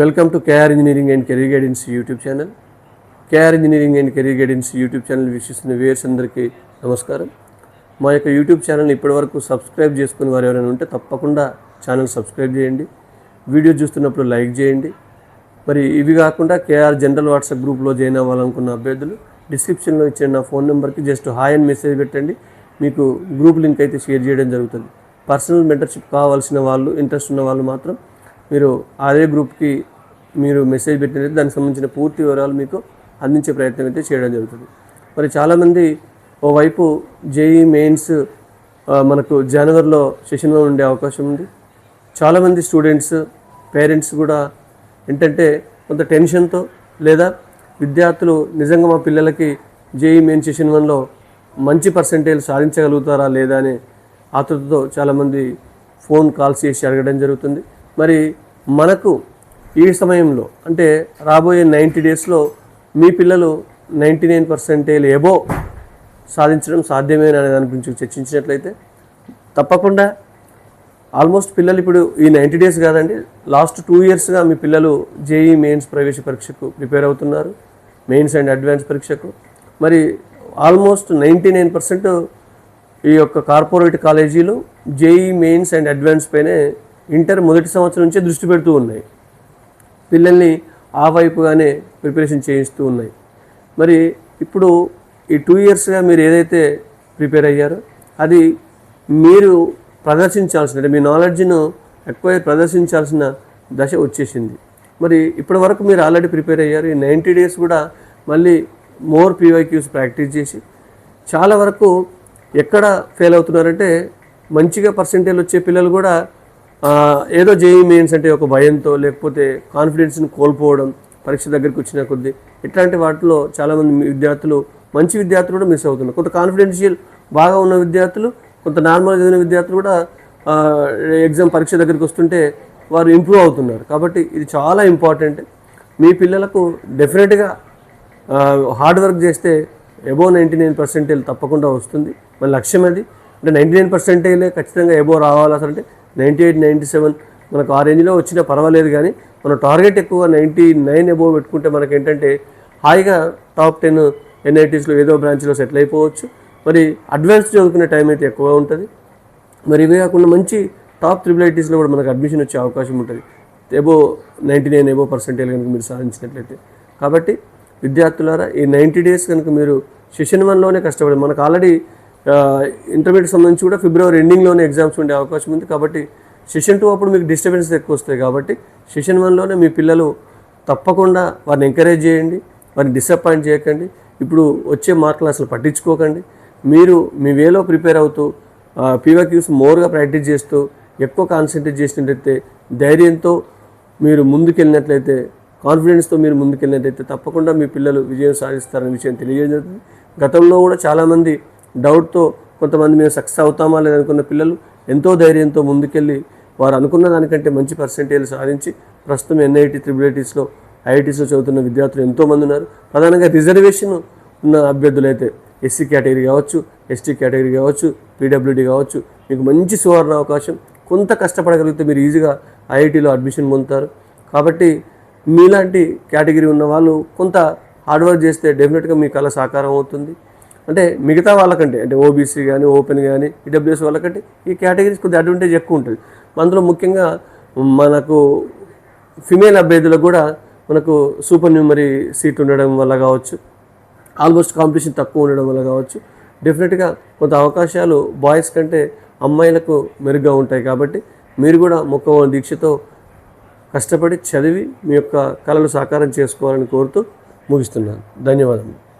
Welcome to KR engineering and career guidance YouTube channel KR engineering and career guidance YouTube channel వీక్షిస్తున్న viewers అందరికీ నమస్కారం. మా యొక్క YouTube ఛానల్ని ఇప్పటివరకు సబ్స్క్రైబ్ చేసుకుని వారు ఎవరైనా ఉంటే తప్పకుండా ఛానల్ సబ్స్క్రైబ్ చేయండి. వీడియో చూస్తున్నప్పుడు లైక్ చేయండి. మరి ఇవి కాకుండా కేఆర్ జనరల్ వాట్సాప్ గ్రూప్లో జాయిన్ అవ్వాలనుకున్న అభ్యర్థులు డిస్క్రిప్షన్లో ఇచ్చిన నా ఫోన్ నెంబర్కి జస్ట్ హాయ్ అని మెసేజ్ పెట్టండి. మీకు గ్రూప్ లింక్ అయితే షేర్ చేయడం జరుగుతుంది. పర్సనల్ మెంటర్షిప్ కావాల్సిన వాళ్ళు ఇంట్రెస్ట్ ఉన్న వాళ్ళు మాత్రం మీరు అదే గ్రూప్కి మీరు మెసేజ్ పెట్టినట్టు దానికి సంబంధించిన పూర్తి వివరాలు మీకు అందించే ప్రయత్నం అయితే చేయడం జరుగుతుంది. మరి చాలామంది ఓవైపు జేఈ మెయిన్స్ మనకు జనవరిలో సెషన్లో ఉండే అవకాశం ఉంది. చాలామంది స్టూడెంట్స్ పేరెంట్స్ కూడా ఏంటంటే కొంత టెన్షన్తో లేదా విద్యార్థులు నిజంగా మా పిల్లలకి జేఈ మెయిన్ సెషన్ వన్లో మంచి పర్సంటేజ్ సాధించగలుగుతారా లేదా అనే ఆతృతతో చాలామంది ఫోన్ కాల్స్ చేసి అడగడం జరుగుతుంది. మరి మనకు ఈ సమయంలో అంటే రాబోయే నైంటీ డేస్లో మీ పిల్లలు నైంటీ నైన్ పర్సెంటేజ్ ఎబో సాధించడం సాధ్యమేనా అనే దాని గురించి చర్చించినట్లయితే తప్పకుండా ఆల్మోస్ట్ పిల్లలు ఇప్పుడు ఈ నైంటీ డేస్ కాదండి లాస్ట్ టూ ఇయర్స్గా మీ పిల్లలు జేఈ మెయిన్స్ ప్రవేశ పరీక్షకు ప్రిపేర్ అవుతున్నారు మెయిన్స్ అండ్ అడ్వాన్స్ పరీక్షకు. మరి ఆల్మోస్ట్ నైంటీ నైన్ పర్సెంట్ ఈ యొక్క కార్పొరేట్ కాలేజీలు జేఈ మెయిన్స్ అండ్ అడ్వాన్స్ పైనే ఇంటర్ మొదటి సంవత్సరం నుంచే దృష్టి పెడుతూ ఉన్నాయి. పిల్లల్ని ఆ వైపుగానే ప్రిపరేషన్ చేయిస్తూ ఉన్నాయి. మరి ఇప్పుడు ఈ టూ ఇయర్స్గా మీరు ఏదైతే ప్రిపేర్ అయ్యారో అది మీరు ప్రదర్శించాల్సిన అంటే మీ నాలెడ్జ్ను ఎక్కువ ప్రదర్శించాల్సిన దశ వచ్చేసింది. మరి ఇప్పటి వరకు మీరు ఆల్రెడీ ప్రిపేర్ అయ్యారు. ఈ నైంటీ డేస్ కూడా మళ్ళీ మోర్ పీవైక్యూస్ ప్రాక్టీస్ చేసి చాలా వరకు ఎక్కడ ఫెయిల్ అవుతున్నారంటే మంచిగా పర్సెంటేజ్ వచ్చే పిల్లలు కూడా ఏదో జేఈ మెయిన్స్ అంటే ఒక భయంతో లేకపోతే కాన్ఫిడెన్స్ని కోల్పోవడం పరీక్ష దగ్గరికి వచ్చిన కొద్దీ ఇట్లాంటి వాటిలో చాలామంది విద్యార్థులు మంచి విద్యార్థులు కూడా మిస్ అవుతున్నారు. కొంత కాన్ఫిడెన్షియల్ బాగా ఉన్న విద్యార్థులు కొంత నార్మల్ చదివిన విద్యార్థులు కూడా ఎగ్జామ్ పరీక్ష దగ్గరికి వస్తుంటే వారు ఇంప్రూవ్ అవుతున్నారు. కాబట్టి ఇది చాలా ఇంపార్టెంట్. మీ పిల్లలకు డెఫినెట్గా హార్డ్ వర్క్ చేస్తే ఎబో నైంటీ నైన్ పర్సెంటేజ్ తప్పకుండా వస్తుంది. మన లక్ష్యం అది. అంటే నైంటీ నైన్ పర్సెంటేజ్లే ఖచ్చితంగా ఎబో రావాలి అసలు అంటే నైంటీ ఎయిట్ నైంటీ సెవెన్ మనకు ఆ రేంజ్లో వచ్చినా పర్వాలేదు కానీ మన టార్గెట్ ఎక్కువ నైంటీ నైన్ అబోవ్ పెట్టుకుంటే మనకి ఏంటంటే హాయిగా టాప్ టెన్ ఎన్ఐటీస్లో ఏదో బ్రాంచ్లో సెటిల్ అయిపోవచ్చు. మరి అడ్వాన్స్ చదువుకునే టైం అయితే ఎక్కువ ఉంటుంది. మరి ఇవే కాకుండా మంచి టాప్ త్రిబుల్ ఐటీస్లో కూడా మనకు అడ్మిషన్ వచ్చే అవకాశం ఉంటుంది. Above ninety nine above percentage కనుక మీరు సాధించినట్లయితే. కాబట్టి విద్యార్థులారా ఈ నైంటీ డేస్ కనుక మీరు సెషన్ వన్లోనే కష్టపడి మనకు ఆల్రెడీ ఇంటర్మీడియట్ సంబంధించి కూడా ఫిబ్రవరి ఎండింగ్లోనే ఎగ్జామ్స్ ఉండే అవకాశం ఉంది. కాబట్టి సెషన్ టూ అప్పుడు మీకు డిస్టర్బెన్స్ ఎక్కువ వస్తాయి. కాబట్టి సెషన్ వన్లోనే మీ పిల్లలు తప్పకుండా వారిని ఎంకరేజ్ చేయండి. వారిని డిసప్పాయింట్ చేయకండి. ఇప్పుడు వచ్చే మార్కులు అసలు పట్టించుకోకండి. మీరు మీ వేలో ప్రిపేర్ అవుతూ పీవాక్యూస్ మోర్గా ప్రాక్టీస్ చేస్తూ ఎక్కువ కాన్సన్ట్రేట్ చేసినట్లయితే ధైర్యంతో మీరు ముందుకెళ్ళినట్లయితే కాన్ఫిడెన్స్తో మీరు ముందుకెళ్ళినట్లయితే తప్పకుండా మీ పిల్లలు విజయం సాధిస్తారనే విషయం తెలియజేయడం గతంలో కూడా చాలామంది డౌట్తో కొంతమంది మేము సక్సెస్ అవుతామా లేదనుకున్న పిల్లలు ఎంతో ధైర్యంతో ముందుకెళ్ళి వారు అనుకున్న దానికంటే మంచి పర్సెంటేజ్ సాధించి ప్రస్తుతం ఎన్ఐటి త్రిబుల్ ఐటీస్లో ఐఐటీస్లో చదువుతున్న విద్యార్థులు ఎంతోమంది ఉన్నారు. ప్రధానంగా రిజర్వేషన్ ఉన్న అభ్యర్థులు అయితే ఎస్సీ కేటగిరీ కావచ్చు ఎస్టీ కేటగిరీ కావచ్చు పీడబ్ల్యూడీ కావచ్చు మీకు మంచి సువర్ణ అవకాశం. కొంత కష్టపడగలిగితే మీరు ఈజీగా ఐఐటీలో అడ్మిషన్ పొందుతారు. కాబట్టి మీలాంటి కేటగిరీ ఉన్న వాళ్ళు కొంత హార్డ్ వర్క్ చేస్తే డెఫినెట్గా మీ కళ సాకారం అవుతుంది. అంటే మిగతా వాళ్ళకంటే అంటే ఓబీసీ కానీ ఓపెన్ కానీ ఈడబ్ల్యూఎస్ వాళ్ళకంటే ఈ కేటగిరీస్ కొద్దిగా అడ్వాంటేజ్ ఎక్కువ ఉంటుంది. అందులో ముఖ్యంగా మనకు ఫిమేల్ అభ్యర్థులకు కూడా మనకు సూపర్ న్యూమరీ సీట్ ఉండడం వల్ల కావచ్చు ఆల్మోస్ట్ కాంపిటీషన్ తక్కువ ఉండడం వల్ల కావచ్చు. డెఫినెట్గా కొంత అవకాశాలు బాయ్స్ కంటే అమ్మాయిలకు మెరుగ్గా ఉంటాయి కాబట్టి మీరు కూడా మొక్క దీక్షతో కష్టపడి చదివి మీ యొక్క కళలు సాకారం చేసుకోవాలని కోరుతూ ముగిస్తున్నాను. ధన్యవాదములు.